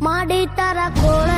ಮಾಡಿ ತರ ಕೋಳ